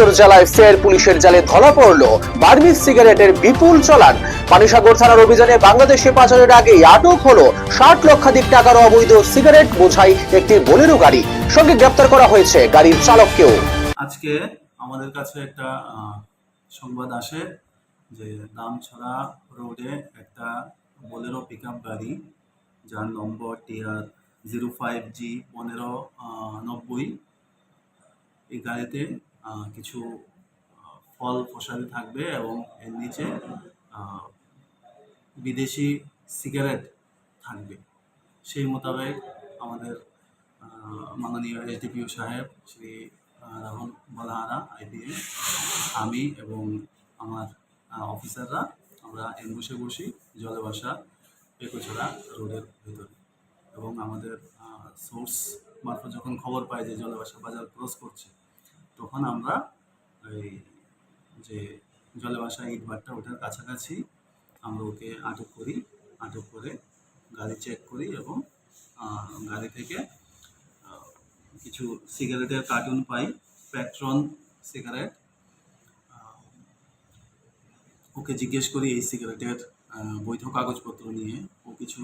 উত্তর জেলায় ফের পুলিশের জালে ধরা পড়ল। বার্মিজ সিগারেটের বিপুল চলান। পানিসাগর থানার অভিযানে বাংলাদেশে পাচারের আগে আটক হলো ষাট লক্ষাধিক টাকার অবৈধ সিগারেট বোঝাই একটি বোলেরো গাড়ি। সঙ্গে গ্রেপ্তার করা হয়েছে গাড়ির চালককেও। আজকে আমাদের কাছে একটা সংবাদ আসে যে দামছড়া রোডে একটা বোলেরো পিক গাড়ি, যার number TR zero five G পনেরো নব্বই, এই গাড়িতে কিছু ফল ফসল থাকবে এবং এর নিচে বিদেশি সিগারেট থাকবে। সেই মোতাবেক আমাদের মাননীয় এসডিপিও সাহেব, শ্রী রাহুল বলহারা, আইপিএম, আমি এবং আমার অফিসাররা আমরা এম্বুসে বসি জলে বাসা পেকুছড়া রোডের ভেতরে। এবং আমাদের সোর্স মারফত যখন খবর পাই যে জলবাসা বাজার ক্রস করছে তখন আমরা এই যে জলে জলবাসা ইটবারটা ওটার কাছাকাছি আমরা ওকে আটক করি, আটক করে গাড়ি চেক করি এবং গাড়ি থেকে কিছু সিগারেটের কার্টুন পাই প্যাট্রন সিগারেট ওকে জিজ্ঞেস করি এই সিগারেটের বৈধ কাগজপত্র নিয়ে ও কিছু